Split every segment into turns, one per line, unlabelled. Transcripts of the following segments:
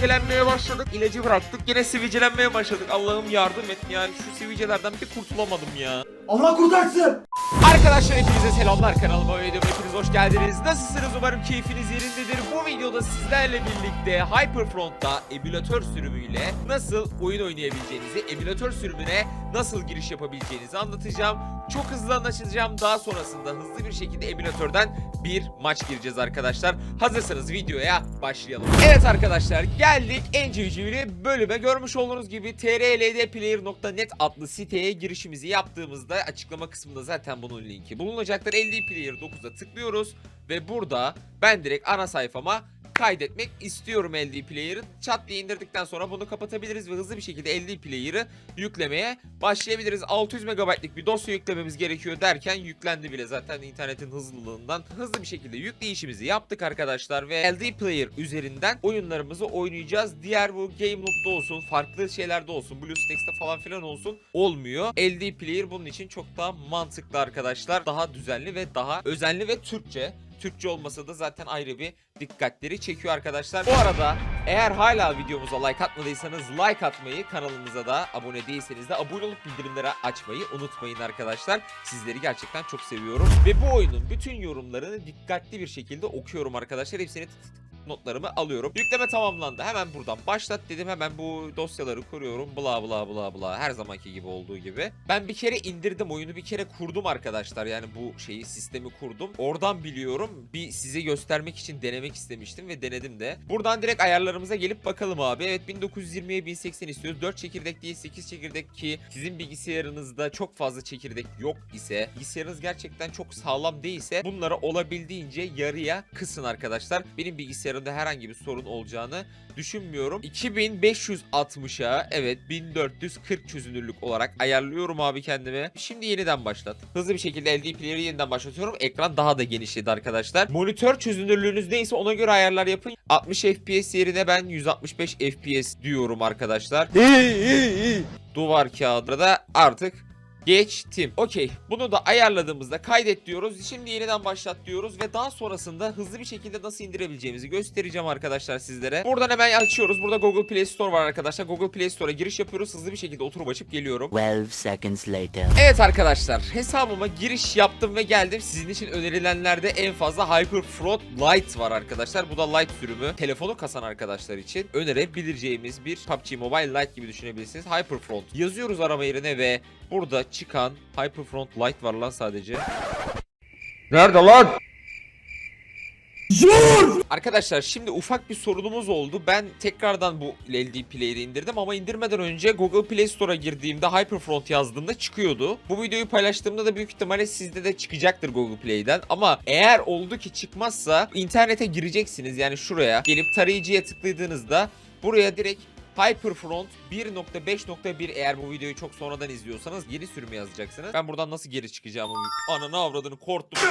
sivilcelenmeye başladık. İlacı bıraktık. Yine sivilcelenmeye başladık. Allah'ım yardım et. Yani şu sivilcelerden bir kurtulamadım ya.
Allah kurtarsın.
Arkadaşlar hepinize selamlar kanalıma ve videoma hepiniz hoş geldiniz. Nasılsınız umarım keyfiniz yerindedir. Bu videoda sizlerle birlikte Hyperfront'ta emülatör sürümüyle nasıl oyun oynayabileceğinizi, emülatör sürümüne nasıl giriş yapabileceğinizi anlatacağım. Çok hızlı anlaşılacağım. Daha sonrasında hızlı bir şekilde emülatörden bir maç gireceğiz arkadaşlar. Hazırsanız videoya başlayalım. Evet arkadaşlar geldik en civcivli bölüme. Görmüş olduğunuz gibi trldplayer.net adlı siteye girişimizi yaptığımızda açıklama kısmında zaten bunun linki bulunacaktır. LD Player 9'a tıklıyoruz ve burada ben direkt ana sayfama kaydetmek istiyorum LD Player'ı. Chat diye indirdikten sonra bunu kapatabiliriz ve hızlı bir şekilde LD Player'ı yüklemeye başlayabiliriz. 600 MB'lik bir dosya yüklememiz gerekiyor derken yüklendi bile zaten internetin hızlılığından. Hızlı bir şekilde yükleyişimizi yaptık arkadaşlar ve LD Player üzerinden oyunlarımızı oynayacağız. Diğer bu Game Loop'da olsun, farklı şeylerde olsun, BlueStacks'te falan filan olsun olmuyor. LD Player bunun için çok daha mantıklı arkadaşlar. Daha düzenli ve daha özenli ve Türkçe. Türkçe olmasa da zaten ayrı bir dikkatleri çekiyor arkadaşlar. Bu arada eğer hala videomuza like atmadıysanız like atmayı, kanalımıza da abone değilseniz de abone olup bildirimleri açmayı unutmayın arkadaşlar. Sizleri gerçekten çok seviyorum. Ve bu oyunun bütün yorumlarını dikkatli bir şekilde okuyorum arkadaşlar. Hepsini tık tık notlarımı alıyorum. Yükleme tamamlandı. Hemen buradan başlat dedim. Hemen bu dosyaları kuruyorum. Bla bla bla bla. Her zamanki gibi olduğu gibi. Ben bir kere indirdim oyunu. Bir kere kurdum arkadaşlar. Yani bu şeyi sistemi kurdum. Oradan biliyorum. Bir size göstermek için denemek istemiştim ve denedim de. Buradan direkt ayarlarımıza gelip bakalım abi. Evet 1920'ye 1080 istiyoruz. 4 çekirdek değil 8 çekirdek ki sizin bilgisayarınızda çok fazla çekirdek yok ise bilgisayarınız gerçekten çok sağlam değilse bunları olabildiğince yarıya kısın arkadaşlar. Benim bilgisayarımda herhangi bir sorun olacağını düşünmüyorum. 2560'a evet 1440 çözünürlük olarak ayarlıyorum abi kendime. Şimdi yeniden başlat. Hızlı bir şekilde LD Player'ı yeniden başlatıyorum. Ekran daha da genişledi arkadaşlar. Monitör çözünürlüğünüz neyse ona göre ayarlar yapın. 60 FPS yerine ben 165 FPS diyorum arkadaşlar. Duvar kağıdı da artık Geçtim. Okey. Bunu da ayarladığımızda kaydet diyoruz. Şimdi yeniden başlat diyoruz ve daha sonrasında hızlı bir şekilde nasıl indirebileceğimizi göstereceğim arkadaşlar sizlere. Buradan hemen açıyoruz. Burada Google Play Store var arkadaşlar. Google Play Store'a giriş yapıyoruz. Hızlı bir şekilde oturup açıp geliyorum.
12 seconds later.
Evet arkadaşlar hesabıma giriş yaptım ve geldim. Sizin için önerilenlerde en fazla Hyperfront Lite var arkadaşlar. Bu da Lite sürümü. Telefonu kasan arkadaşlar için önerebileceğimiz bir PUBG Mobile Lite gibi düşünebilirsiniz. Hyperfront yazıyoruz arama yerine ve burada çıkan Hyperfront Lite var lan sadece.
Nerede lan? Zor.
Arkadaşlar şimdi ufak bir sorunumuz oldu. Ben tekrardan bu LD Player'i indirdim ama indirmeden önce Google Play Store'a girdiğimde Hyperfront yazdığımda çıkıyordu. Bu videoyu paylaştığımda da büyük ihtimalle sizde de çıkacaktır Google Play'den. Ama eğer oldu ki çıkmazsa internete gireceksiniz. Yani şuraya gelip tarayıcıya tıkladığınızda buraya direkt Hyperfront 1.5.1 eğer bu videoyu çok sonradan izliyorsanız yeni sürümü yazacaksınız. Ben buradan nasıl geri çıkacağımı ananı avradını korktum.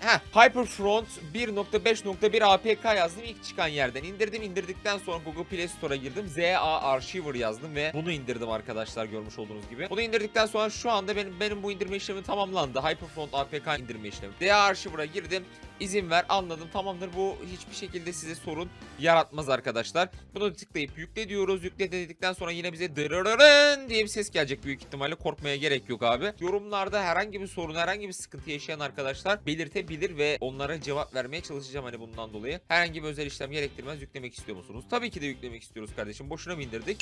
Heh, Hyperfront 1.5.1 APK yazdım ilk çıkan yerden indirdim indirdikten sonra Google Play Store'a girdim ZA Archiver yazdım ve bunu indirdim arkadaşlar görmüş olduğunuz gibi. Bunu indirdikten sonra şu anda benim benim bu indirme işlemi tamamlandı. Hyperfront APK indirme işlemi. ZA Archiver'a girdim. izin ver anladım tamamdır bu hiçbir şekilde size sorun yaratmaz arkadaşlar. Bunu tıklayıp yükle diyoruz. Yükle dedikten sonra yine bize dırırırın diye bir ses gelecek büyük ihtimalle. Korkmaya gerek yok abi. Yorumlarda herhangi bir sorun, herhangi bir sıkıntı yaşayan arkadaşlar belirtebilir ve onlara cevap vermeye çalışacağım hani bundan dolayı. Herhangi bir özel işlem gerektirmez. Yüklemek istiyor musunuz? Tabii ki de yüklemek istiyoruz kardeşim. Boşuna mı indirdik?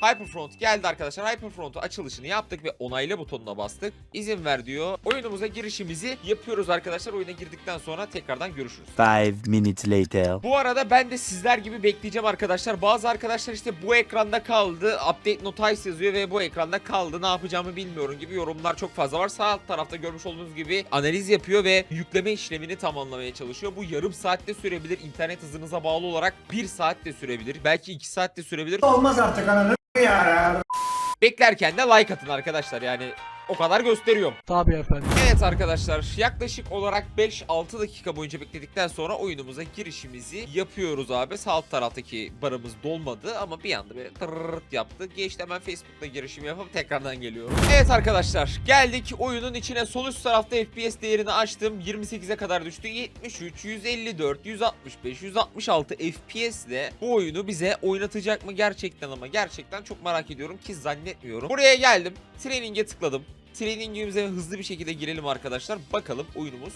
Hyperfront geldi arkadaşlar. Hyperfront'u açılışını yaptık ve onayla butonuna bastık. İzin ver diyor. Oyunumuza girişimizi yapıyoruz arkadaşlar. Oyuna girdikten sonra tekrardan görüşürüz.
5 minutes later.
Bu arada ben de sizler gibi bekleyeceğim arkadaşlar. Bazı arkadaşlar işte bu ekranda kaldı. Update notice yazıyor ve bu ekranda kaldı. Ne yapacağımı bilmiyorum gibi yorumlar çok fazla var. Sağ alt tarafta görmüş olduğunuz gibi analiz yapıyor ve yükleme işlemini tamamlamaya çalışıyor. Bu yarım saatte sürebilir. İnternet hızınıza bağlı olarak 1 saat de sürebilir. Belki 2 saat de sürebilir.
Olmaz artık ananı ya.
Beklerken de like atın arkadaşlar yani O kadar gösteriyorum.
Tabii efendim.
Evet arkadaşlar yaklaşık olarak 5-6 dakika boyunca bekledikten sonra oyunumuza girişimizi yapıyoruz abi. Sağ alt taraftaki barımız dolmadı ama bir anda böyle tırırt yaptı. Geçti hemen Facebook'ta girişimi yapıp tekrardan geliyorum. Evet arkadaşlar geldik oyunun içine sol üst tarafta FPS değerini açtım. 28'e kadar düştü. 73, 154, 165, 166 FPS ile bu oyunu bize oynatacak mı gerçekten ama gerçekten çok merak ediyorum ki zannetmiyorum. Buraya geldim. Training'e tıkladım. Trainingimize hızlı bir şekilde girelim arkadaşlar. Bakalım oyunumuz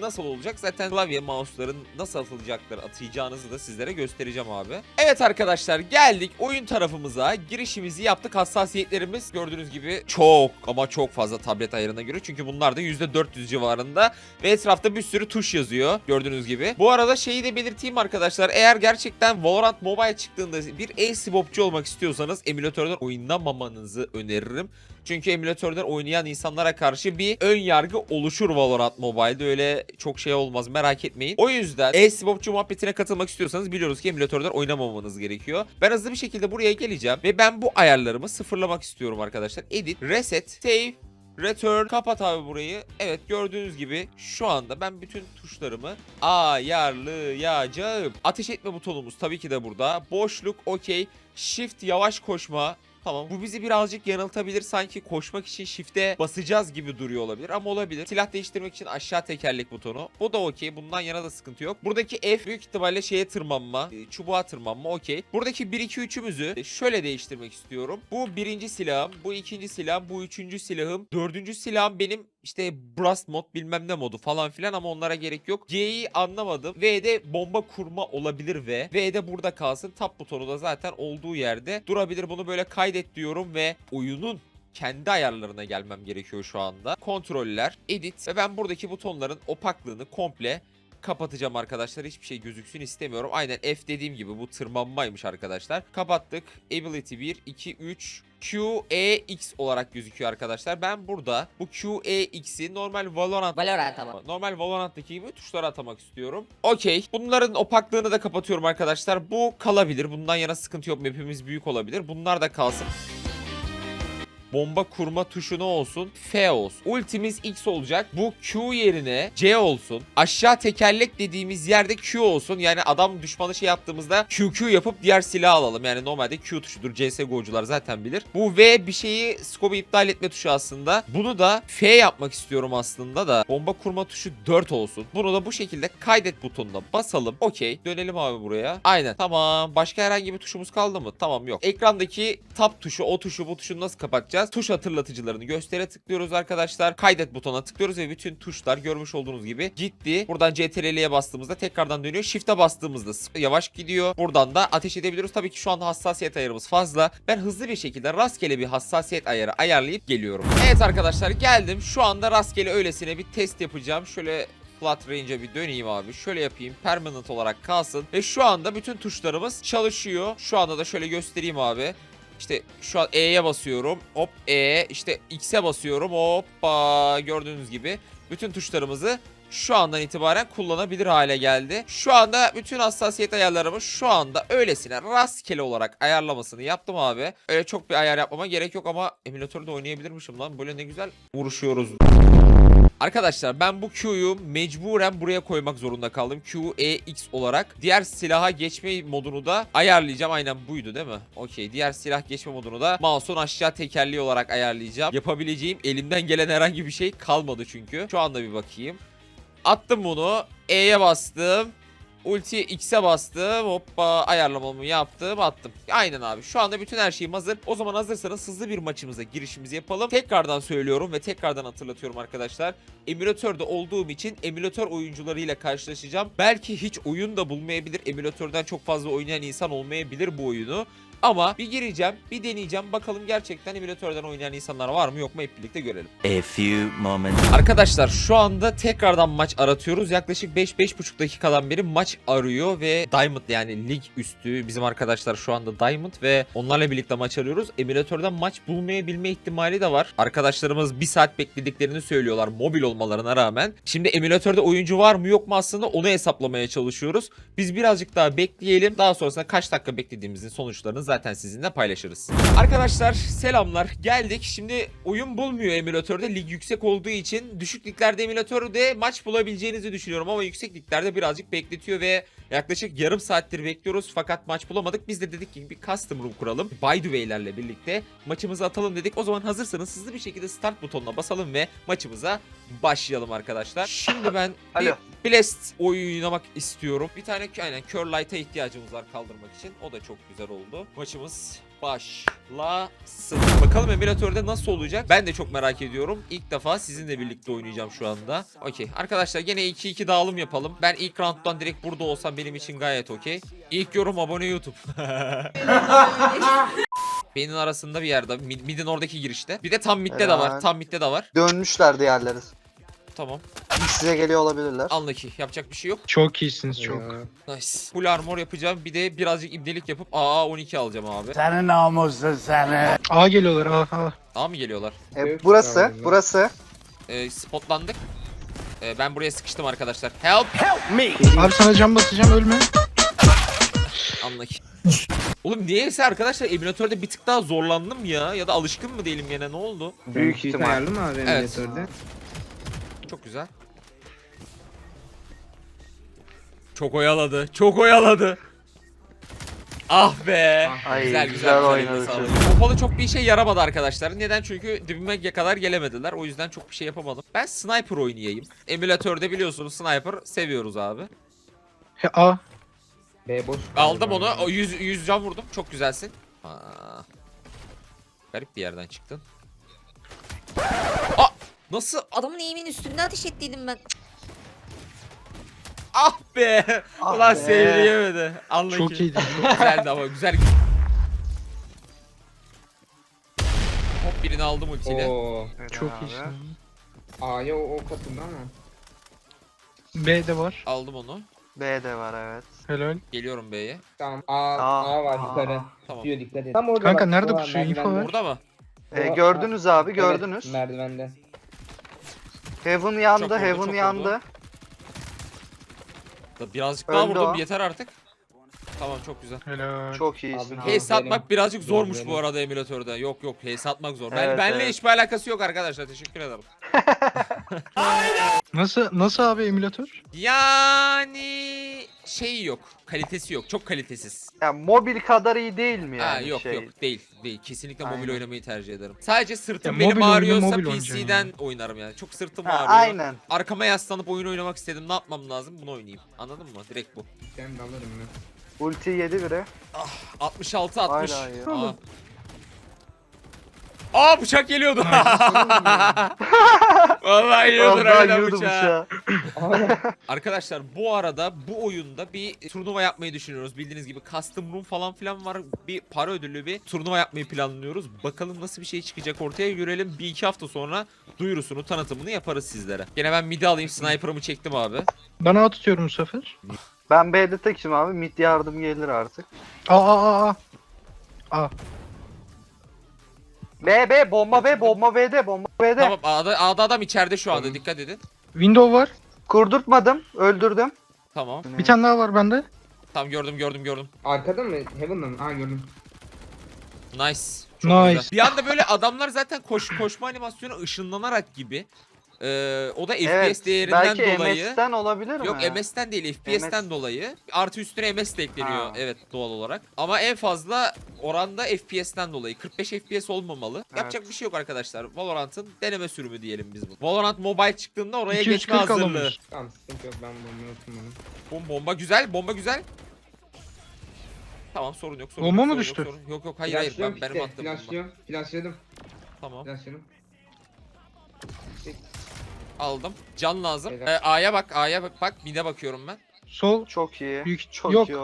nasıl olacak? Zaten klavye mouse'ların nasıl atılacakları atayacağınızı da sizlere göstereceğim abi. Evet arkadaşlar geldik oyun tarafımıza. Girişimizi yaptık. Hassasiyetlerimiz gördüğünüz gibi çok ama çok fazla tablet ayarına göre. Çünkü bunlar da %400 civarında. Ve etrafta bir sürü tuş yazıyor gördüğünüz gibi. Bu arada şeyi de belirteyim arkadaşlar. Eğer gerçekten Valorant Mobile çıktığında bir e-spopçu olmak istiyorsanız emülatörden oynamamanızı öneririm. Çünkü emülatörden oynayan insanlara karşı bir ön yargı oluşur Valorant Mobile'de. Öyle çok şey olmaz merak etmeyin. O yüzden e-spopçu muhabbetine katılmak istiyorsanız biliyoruz ki emülatörden oynamamanız gerekiyor. Ben hızlı bir şekilde buraya geleceğim ve ben bu ayarlarımı sıfırlamak istiyorum arkadaşlar. Edit, reset, save, Return. Kapat abi burayı. Evet gördüğünüz gibi şu anda ben bütün tuşlarımı ayarlayacağım. Ateş etme butonumuz tabii ki de burada. Boşluk okey. Shift yavaş koşma. Tamam bu bizi birazcık yanıltabilir sanki koşmak için shift'e basacağız gibi duruyor olabilir ama olabilir. Silah değiştirmek için aşağı tekerlek butonu. Bu da okey bundan yana da sıkıntı yok. Buradaki F büyük ihtimalle şeye tırmanma, e, çubuğa tırmanma okey. Buradaki 1-2-3'ümüzü şöyle değiştirmek istiyorum. Bu birinci silahım, bu ikinci silahım, bu üçüncü silahım. Dördüncü silahım benim işte Blast mod bilmem ne modu falan filan ama onlara gerek yok. G'yi anlamadım. V'de bomba kurma olabilir ve V'de burada kalsın. Tab butonu da zaten olduğu yerde durabilir. Bunu böyle kaydet diyorum ve oyunun kendi ayarlarına gelmem gerekiyor şu anda. Kontroller, edit ve ben buradaki butonların opaklığını komple kapatacağım arkadaşlar. Hiçbir şey gözüksün istemiyorum. Aynen F dediğim gibi bu tırmanmaymış arkadaşlar. Kapattık. Ability 1, 2, 3, Q, E, X olarak gözüküyor arkadaşlar. Ben burada bu Q, E, X'i normal Valorant
Valorant ama.
Normal Valorant'taki gibi tuşlara atamak istiyorum. Okey. Bunların opaklığını da kapatıyorum arkadaşlar. Bu kalabilir. Bundan yana sıkıntı yok. Map'imiz büyük olabilir. Bunlar da kalsın. Bomba kurma tuşu ne olsun? F olsun. Ultimiz X olacak. Bu Q yerine C olsun. Aşağı tekerlek dediğimiz yerde Q olsun. Yani adam düşmanı şey yaptığımızda QQ yapıp diğer silahı alalım. Yani normalde Q tuşudur. CSGO'cular zaten bilir. Bu V bir şeyi scope'u iptal etme tuşu aslında. Bunu da F yapmak istiyorum aslında da. Bomba kurma tuşu 4 olsun. Bunu da bu şekilde kaydet butonuna basalım. Okey. Dönelim abi buraya. Aynen. Tamam. Başka herhangi bir tuşumuz kaldı mı? Tamam yok. Ekrandaki tab tuşu, o tuşu, bu tuşu nasıl kapatacağız? Tuş hatırlatıcılarını göstere tıklıyoruz arkadaşlar. Kaydet butonuna tıklıyoruz ve bütün tuşlar görmüş olduğunuz gibi gitti. Buradan CTRL'ye bastığımızda tekrardan dönüyor. Shift'e bastığımızda yavaş gidiyor. Buradan da ateş edebiliyoruz. Tabii ki şu anda hassasiyet ayarımız fazla. Ben hızlı bir şekilde rastgele bir hassasiyet ayarı ayarlayıp geliyorum. Evet arkadaşlar geldim. Şu anda rastgele öylesine bir test yapacağım. Şöyle Flat Range'e bir döneyim abi. Şöyle yapayım. Permanent olarak kalsın. Ve şu anda bütün tuşlarımız çalışıyor. Şu anda da şöyle göstereyim abi. İşte şu an E'ye basıyorum. Hop E. işte X'e basıyorum. Hoppa. Gördüğünüz gibi bütün tuşlarımızı şu andan itibaren kullanabilir hale geldi. Şu anda bütün hassasiyet ayarlarımı şu anda öylesine rastgele olarak ayarlamasını yaptım abi. Öyle çok bir ayar yapmama gerek yok ama emülatörde oynayabilirmişim lan. Böyle ne güzel vuruşuyoruz. Arkadaşlar ben bu Q'yu mecburen buraya koymak zorunda kaldım. Q, E, X olarak. Diğer silaha geçme modunu da ayarlayacağım. Aynen buydu değil mi? Okey. Diğer silah geçme modunu da mouse'un aşağı tekerleği olarak ayarlayacağım. Yapabileceğim elimden gelen herhangi bir şey kalmadı çünkü. Şu anda bir bakayım. Attım bunu. E'ye bastım. Ulti X'e bastım. Hoppa ayarlamamı yaptım attım. Aynen abi. Şu anda bütün her şeyim hazır. O zaman hazırsanız hızlı bir maçımıza girişimizi yapalım. Tekrardan söylüyorum ve tekrardan hatırlatıyorum arkadaşlar. Emülatörde olduğum için emülatör oyuncularıyla karşılaşacağım. Belki hiç oyun da bulmayabilir. Emülatörden çok fazla oynayan insan olmayabilir bu oyunu. Ama bir gireceğim, bir deneyeceğim. Bakalım gerçekten emülatörden oynayan insanlar var mı yok mu hep birlikte görelim.
A few moments
Arkadaşlar şu anda tekrardan maç aratıyoruz. Yaklaşık 5-5,5 dakikadan beri maç arıyor ve Diamond yani lig üstü bizim arkadaşlar şu anda Diamond ve onlarla birlikte maç arıyoruz. Emülatörden maç bulmayabilme ihtimali de var. Arkadaşlarımız bir saat beklediklerini söylüyorlar mobil olmalarına rağmen. Şimdi emülatörde oyuncu var mı yok mu aslında onu hesaplamaya çalışıyoruz. Biz birazcık daha bekleyelim. Daha sonrasında kaç dakika beklediğimizin sonuçlarını zaten sizinle paylaşırız. Arkadaşlar selamlar. Geldik. Şimdi oyun bulmuyor emülatörde. Lig yüksek olduğu için düşük liglerde emülatörde maç bulabileceğinizi düşünüyorum ama yüksek liglerde birazcık bekletiyor ve yaklaşık yarım saattir bekliyoruz fakat maç bulamadık. Biz de dedik ki bir custom room kuralım. By the way'lerle birlikte maçımızı atalım dedik. O zaman hazırsanız hızlı bir şekilde start butonuna basalım ve maçımıza başlayalım arkadaşlar. Şimdi ben bir
Alo.
Blast oynamak istiyorum. Bir tane aynen Cure Light'a ihtiyacımız var kaldırmak için. O da çok güzel oldu. Maçımız başlasın. Bakalım emülatörde nasıl olacak? Ben de çok merak ediyorum. İlk defa sizinle birlikte oynayacağım şu anda. Okey. Arkadaşlar gene 2-2 dağılım yapalım. Ben ilk rounddan direkt burada olsam benim için gayet okey. İlk yorum abone YouTube. Benim arasında bir yerde. Mid- Mid'in oradaki girişte. Bir de tam mid'de de var. Tam mid'de de var.
Dönmüşler diğerleri.
Tamam.
Size geliyor olabilirler.
Anlaki. Yapacak bir şey yok.
Çok iyisiniz çok.
Nice. Full armor yapacağım. Bir de birazcık ibnelik yapıp AA 12 alacağım abi.
Senin namusun seni.
A geliyorlar A A.
A mı geliyorlar?
E, burası, burası.
Ee, spotlandık. Ee, ben buraya sıkıştım arkadaşlar. Help!
Abi sana cam basacağım ölme.
Anlaki. Oğlum niyeyse arkadaşlar emülatörde bir tık daha zorlandım ya. Ya da alışkın mı değilim gene ne oldu?
Büyük ihtimal.
ayarlı mı abi
Evet.
emülatörde?
Çok güzel. Çok oyaladı. Çok oyaladı. Ah be.
Ay,
güzel güzel,
güzel oynadı.
Pompalı çok bir işe yaramadı arkadaşlar. Neden? Çünkü dibime kadar gelemediler. O yüzden çok bir şey yapamadım. Ben sniper oynayayım. Emülatörde biliyorsunuz sniper seviyoruz abi.
He, A.
B boş.
Aldım onu. O 100 100 can vurdum. Çok güzelsin. Aa. Garip bir yerden çıktın. Aa! Nasıl?
Adamın eğimin üstünde ateş ettiydim ben.
Ah be!
Ah
Ulan
be.
sevdiyemedi. Anla
Çok
ki.
iyiydi.
Güzeldi ama güzel. Hop birini aldım ultiyle.
Oo.
Çok iyisin.
abi.
A'ya o, o katında ama.
B de var.
Aldım onu.
B de var evet.
Helal.
Geliyorum B'ye.
Tamam. A,
Aa,
A var
aa.
yukarı.
Tamam.
Diyor dikkat et. Tam orada
Kanka,
bak,
nerede pusuyor? Info ver.
Burada mı?
E, gördünüz abi
Evet,
gördünüz.
merdivende.
Heaven yandı,
oldu,
Heaven
çok
yandı.
Da Birazcık daha
Öldü
vurdum
o.
yeter artık. Tamam çok güzel.
Helal.
Çok iyisin.
Abi,
satmak birazcık
Benim-
zormuş bu
benim.
arada emülatörde. Yok yok hey satmak zor. Ben,
Evet,
benle
evet.
hiçbir alakası yok arkadaşlar. Teşekkür ederim.
Nasıl nasıl abi emülatör?
Yani şey yok. Kalitesi yok. Çok kalitesiz.
Yani mobil kadar iyi değil mi yani
ha, yok
şey?
yok değil. Değil. Kesinlikle mobil
Aynen.
oynamayı tercih ederim. Sadece sırtım
Ya
benim
mobil oyunu
ağrıyorsa
mobil oynayacaksın
PC'den oynarım yani. Çok sırtım
Ha,
ağrıyor.
aynen.
Arkama yaslanıp oyun oynamak istedim. Ne yapmam lazım? Bunu oynayayım. Anladın mı? Direkt bu.
Ben de alırım ben.
Ulti yedi biri.
66 60.
Hala iyi.
Aa. Aa bıçak geliyordu. Vallahi yiyordur
yiyordum
bıçağı. Arkadaşlar bu arada bu oyunda bir turnuva yapmayı düşünüyoruz. Bildiğiniz gibi custom room falan filan var. Bir para ödüllü bir turnuva yapmayı planlıyoruz. Bakalım nasıl bir şey çıkacak ortaya görelim. Bir iki hafta sonra duyurusunu tanıtımını yaparız sizlere. Gene ben midi alayım. Sniper'ımı çektim abi.
Bana A tutuyorum bu sefer.
Ben B'de tekim abi. Mid yardım gelir artık.
A A A A. A.
B B bomba B bomba B'de bomba B'de.
Tamam A'da, A'da adam içeride şu anda.
Tamam.
Dikkat edin.
Window var.
Kurdurtmadım. Öldürdüm.
Tamam.
Bir tane daha var bende.
Tamam gördüm gördüm gördüm.
Arkada mı? Heaven'da mı? Aa gördüm.
Nice. Çok
Nice.
güzel. Bir anda böyle adamlar zaten koş koşma animasyonu ışınlanarak gibi. Ee, o da FPS
Evet.
değerinden
Belki
dolayı.
MS'ten olabilir mi?
Yok MS'ten değil FPS'ten
MS.
dolayı. Artı üstüne MS de ekleniyor
Ha.
evet doğal olarak. Ama en fazla oranda FPS'ten dolayı. 45 FPS olmamalı.
Evet.
Yapacak bir şey yok arkadaşlar. Valorant'ın deneme sürümü diyelim biz bu. Valorant Mobile çıktığında oraya
240
geçme hazırlığı.
alamıyoruz.
Tamam sıkıntı yok ben bunu unuttum onu.
Bom bomba güzel, bomba güzel. Tamam sorun yok sorun
Bomba
yok,
mı
sorun
düştü?
Yok, sorun. yok yok hayır hayır ben benim attığım bomba.
Flashlıyorum. Flashladım.
Tamam
Flashladım.
Aldım. Can lazım.
Helal.
Ee, A'ya bak A'ya bak bak mid'e bakıyorum ben.
Sol.
Çok iyi.
Büyük-
Çok
yok.
iyi.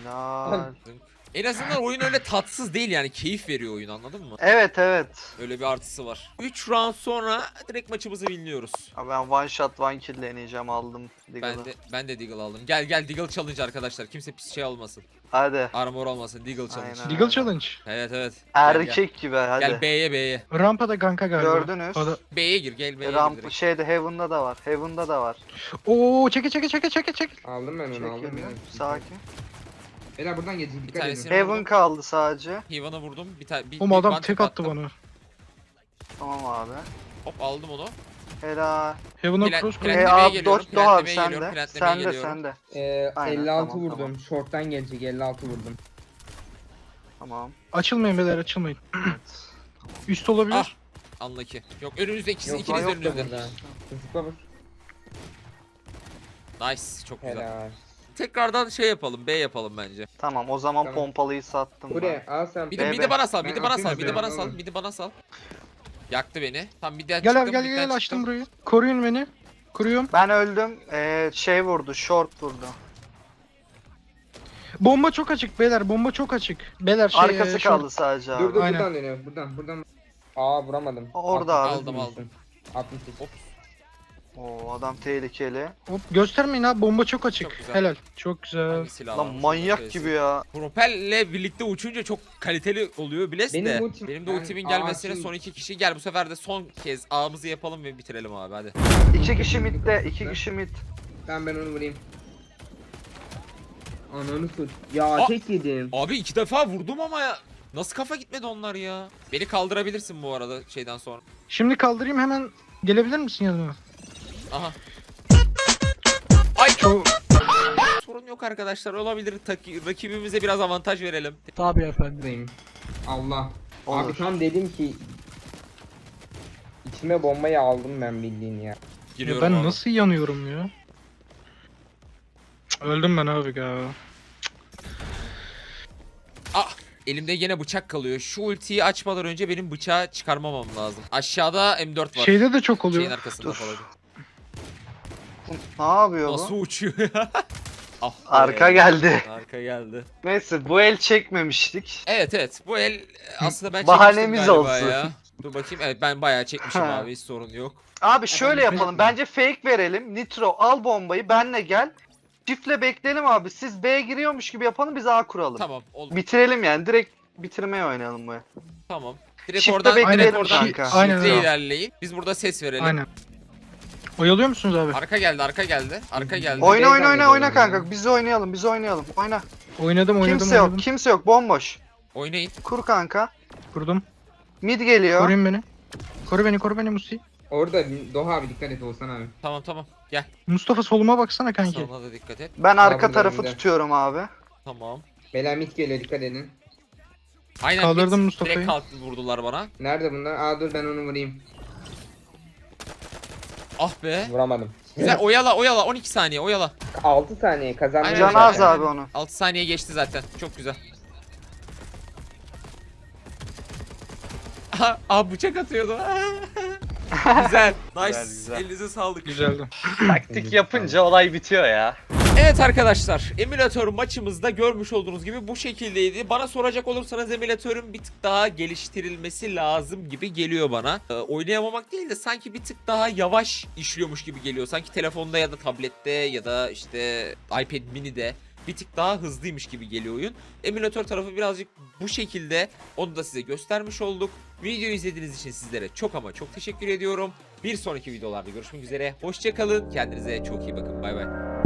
Helal.
En azından oyun öyle tatsız değil yani keyif veriyor oyun anladın mı?
Evet evet.
Öyle bir artısı var. 3 round sonra direkt maçımızı winliyoruz.
Abi ben one shot one kill deneyeceğim aldım.
Ben de ben de Deagle aldım. Gel gel Deagle challenge arkadaşlar. Kimse pis şey olmasın.
Hadi.
Armor olmasın. Deagle challenge.
Aynen.
Deagle challenge.
Evet evet. Gel, gel.
Erkek gibi hadi.
Gel B'ye B'ye.
Rampada ganka galiba.
Gördünüz.
O da-
B'ye gir gel B'ye gir
Ramp
direkt.
şeyde Heaven'da da var. Heaven'da da var.
Oo çeke çeke çeke çeke çeke.
Aldım ben onu aldım.
Çekilmiyor.
ben.
Sakin.
Beyler buradan
Bir
dikkat edin.
Heaven kaldı sadece.
Heaven'a vurdum. Bir tane bir,
Oğlum
bir
adam
one
tek
tap
attı
attım.
bana.
Tamam abi.
Hop aldım onu.
Helal.
Heaven'a
Plant-
cross koy.
E
Plantlemeye
abi
geliyorum,
Doh, Doh abi
plantlemeye
sende.
geliyorum, plantlemeye
Sende
geliyorum.
sende.
Ee,
Aynen,
56
tamam,
vurdum.
tamam.
Short'tan gelecek 56 vurdum.
Tamam.
Açılmayın beyler açılmayın.
Evet.
Üst olabilir.
Ah. Unlucky. Yok önünüzde ikisi
Yok
ikiniz
lan
de
yok da
önünüzde.
burada. Zıpla vur.
Nice. Çok güzel.
Helal.
Tekrardan şey yapalım. B yapalım bence.
Tamam o zaman
Tamam.
pompalıyı sattım
Buraya
ben.
al sen.
Bir de, bir de bana sal. Bir
Ben
de bana
atayım
sal.
mı
Bir de bana sal. Bir de bana sal. Yaktı beni. Tam bir de
Gel abi
çıktım,
gel gel
çıktım.
açtım burayı. Koruyun beni. Kuruyorum.
Ben öldüm. Ee, şey vurdu. Short vurdu.
Bomba çok açık beyler bomba çok açık. Beyler şey
Arkası
e, şu-
kaldı sadece abi.
Dur dur
Aynen.
buradan dönüyor. Buradan buradan. Aa vuramadım.
Orada abi.
Aldım aldım.
68.
Hop.
Oo adam tehlikeli.
Hop göstermeyin abi bomba çok açık.
Çok güzel.
Helal. Çok güzel.
Hangi silah
Lan
almış?
manyak gibi ya.
Propelle birlikte uçunca çok kaliteli oluyor Bless
Benim
de.
ultim-
Benim de
ben
ultimin gelmesine son iki kişi gel bu sefer de son kez ağımızı yapalım ve bitirelim abi hadi.
İki kişi midde. iki kişi mid.
Tamam ben onu vurayım. Ananı tut. Ya
Aa!
tek yedim.
Abi iki defa vurdum ama ya. Nasıl kafa gitmedi onlar ya? Beni kaldırabilirsin bu arada şeyden sonra.
Şimdi kaldırayım hemen gelebilir misin yanıma?
Aha. Ay
Çok
sorun yok arkadaşlar olabilir. Taki, rakibimize biraz avantaj verelim.
tabii efendim.
Buradayım. Allah.
Olur.
Abi tam dedim ki İçime bombayı aldım ben bildiğin ya.
Ya
Giriyorum
ben
abi.
nasıl yanıyorum ya? Cık, Öldüm ben abi ya.
Ah! Elimde yine bıçak kalıyor. Şu ultiyi açmadan önce benim bıçağı çıkarmamam lazım. Aşağıda M4 var.
Şeyde de çok
Şeyin
oluyor.
arkasında
Dur.
falan.
Ne yapıyor
Nasıl
bu?
uçuyor ya? ah be.
Arka geldi.
Arka geldi.
Neyse bu el çekmemiştik.
Evet evet bu el aslında ben
Bahanemiz
çekmiştim galiba
olsun.
ya. Dur bakayım evet ben bayağı çekmişim
Ha.
abi hiç sorun yok.
Abi şöyle yapalım. Bence fake verelim. Nitro al bombayı benle gel. Çiftle bekleyelim abi. Siz B'ye giriyormuş gibi yapalım biz A kuralım.
Tamam oldu
Bitirelim yani. Direkt bitirmeye oynayalım bu el.
tamam. Direkt
Çifte
oradan direkt
bekleyelim
oradan
kanka.
Aynen
çifte
öyle.
ilerleyin. Biz burada ses verelim.
Aynen. Oyalıyor musunuz abi?
Arka geldi arka geldi. Arka geldi.
Oyna oyna oyna oyna kanka. Biz oynayalım. Biz oynayalım. Oyna.
Oynadım oynadım
Kimse
oynadım.
yok. Kimse yok. Bomboş.
Oynayın.
Kur kanka.
Kurdum.
Mid geliyor.
Koruyun beni. Koru beni koru beni Musti.
Orada Doğa abi dikkat et Oğuzhan abi.
Tamam tamam gel.
Mustafa soluma baksana kanki.
Sana da dikkat et.
Ben arka
burada,
tarafı
burada.
tutuyorum abi.
Tamam.
Beyler mid geliyor dikkat edin.
Aynen.
Kaldırdım. Mustafa'yı.
Direkt kalktı vurdular bana.
Nerede bunlar? Aa dur ben onu vurayım.
Ah be.
Vuramadım.
Güzel oyala oyala 12 saniye oyala.
6 saniye kazandım.
Aynen.
Can az abi onu.
6 saniye geçti zaten. Çok güzel. Aha, Aa bıçak atıyordu. güzel. Nice.
güzel.
Elinize sağlık.
Güzeldi.
Taktik yapınca olay bitiyor ya.
Evet arkadaşlar, emülatör maçımızda görmüş olduğunuz gibi bu şekildeydi. Bana soracak olursanız emülatörün bir tık daha geliştirilmesi lazım gibi geliyor bana. Ee, oynayamamak değil de sanki bir tık daha yavaş işliyormuş gibi geliyor. Sanki telefonda ya da tablette ya da işte iPad mini'de bir tık daha hızlıymış gibi geliyor oyun. Emülatör tarafı birazcık bu şekilde onu da size göstermiş olduk. Videoyu izlediğiniz için sizlere çok ama çok teşekkür ediyorum. Bir sonraki videolarda görüşmek üzere. Hoşçakalın. Kendinize çok iyi bakın. Bay bay.